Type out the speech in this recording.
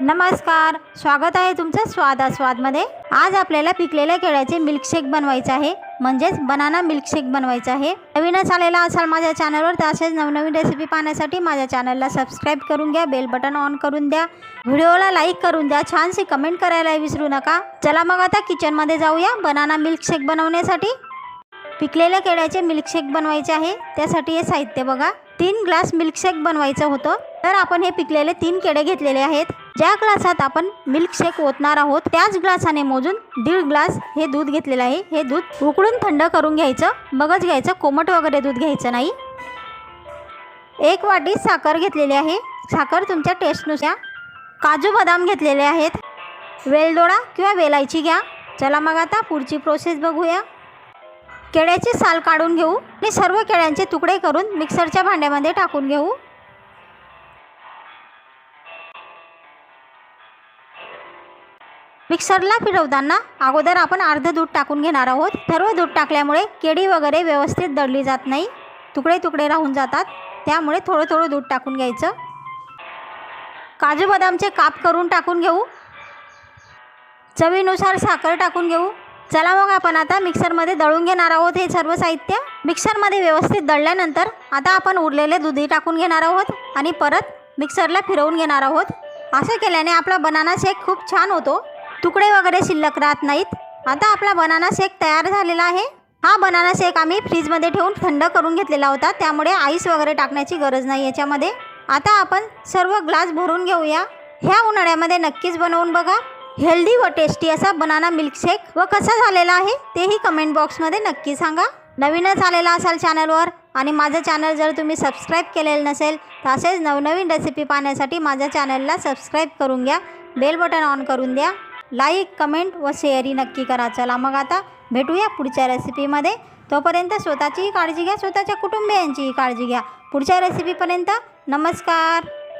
नमस्कार स्वागत आहे तुमचं स्वाद स्वादमध्ये आज आपल्याला पिकलेल्या केळ्याचे मिल्कशेक बनवायचं आहे. म्हणजेच बनाना मिल्कशेक बनवायचं आहे. नवीनच आलेला असाल माझ्या चॅनलवर तर असेच नवनवीन रेसिपी पाहण्यासाठी माझ्या चॅनलला सबस्क्राईब करून घ्या बेल बटन ऑन करून द्या. व्हिडिओला लाईक करून द्या. छानशी कमेंट करायला विसरू नका. चला मग आता किचनमध्ये जाऊया बनाना मिल्कशेक बनवण्यासाठी. पिकलेल्या केळ्याचे मिल्कशेक बनवायचे आहे. त्यासाठी हे साहित्य बघा. तीन ग्लास मिल्कशेक बनवायचं होतं. तर आपण हे पिकलेले तीन केळे घेतलेले आहेत. ज्या ग्लासात आपण मिल्कशेक ओतणार आहोत त्याच ग्लासाने मोजून दीड ग्लास हे दूध घेतलेलं आहे. हे दूध उकळून थंड करून घ्यायचं. मगच घ्यायचं. कोमट वगैरे दूध घ्यायचं नाही. एक वाटी साखर घेतलेली आहे. साखर तुमच्या टेस्टनुसार काजू बदाम घेतलेले आहेत. वेलदोडा किंवा वेलायची घ्या. चला मग आता पुढची प्रोसेस बघूया. केळ्याची साल काढून घेऊ आणि सर्व केळ्यांचे तुकडे करून मिक्सरच्या भांड्यामध्ये टाकून घेऊ. मिक्सरला फिरवताना अगोदर आपण अर्ध दूध टाकून घेणार आहोत. सर्व दूध टाकल्यामुळे केळी वगैरे व्यवस्थित दळली जात नाही. तुकडे तुकडे राहून जातात. त्यामुळे थोडं थोडं दूध टाकून घ्यायचं. काजू बदामचे काप करून टाकून घेऊ. चवीनुसार साखर टाकून घेऊ. चला मग आपण आता मिक्सरमध्ये दळून घेणार आहोत हे सर्व साहित्य. मिक्सरमध्ये व्यवस्थित दळल्यानंतर आता आपण उरलेले दुधी टाकून घेणार आहोत आणि परत मिक्सरला फिरवून घेणार आहोत. असं केल्याने आपला बनाना शेक खूप छान होतो. तुकडे वगैरे शिल्लक राहत नाहीत. आता आपला बनाना शेक तयार झालेला आहे. हा बनाना शेक आम्ही फ्रीजमध्ये ठेवून थंड करून घेतलेला होता. त्यामुळे आईस वगैरे टाकण्याची गरज नाही याच्यामध्ये. आता आपण सर्व ग्लास भरून घेऊया. ह्या उन्हाळ्यामध्ये नक्कीच बनवून बघा. हेल्दी व टेस्टी असा बनाना मिल्कशेक. व कसा झालेला आहे तेही कमेंट बॉक्समध्ये नक्की सांगा. नवीनच आलेला असाल चॅनलवर आणि माझं चॅनल जर तुम्ही सबस्क्राईब केलेलं नसेल तर असेच नवनवीन रेसिपी पाहण्यासाठी माझ्या चॅनलला सबस्क्राईब करून घ्या. बेल बटन ऑन करून द्या. लाईक कमेंट व शेअरही नक्की करा. चला मग आता भेटूया पुढच्या रेसिपीमध्ये. तोपर्यंत स्वतःचीही काळजी घ्या स्वतःच्या कुटुंबियांचीही काळजी घ्या. पुढच्या रेसिपीपर्यंत नमस्कार.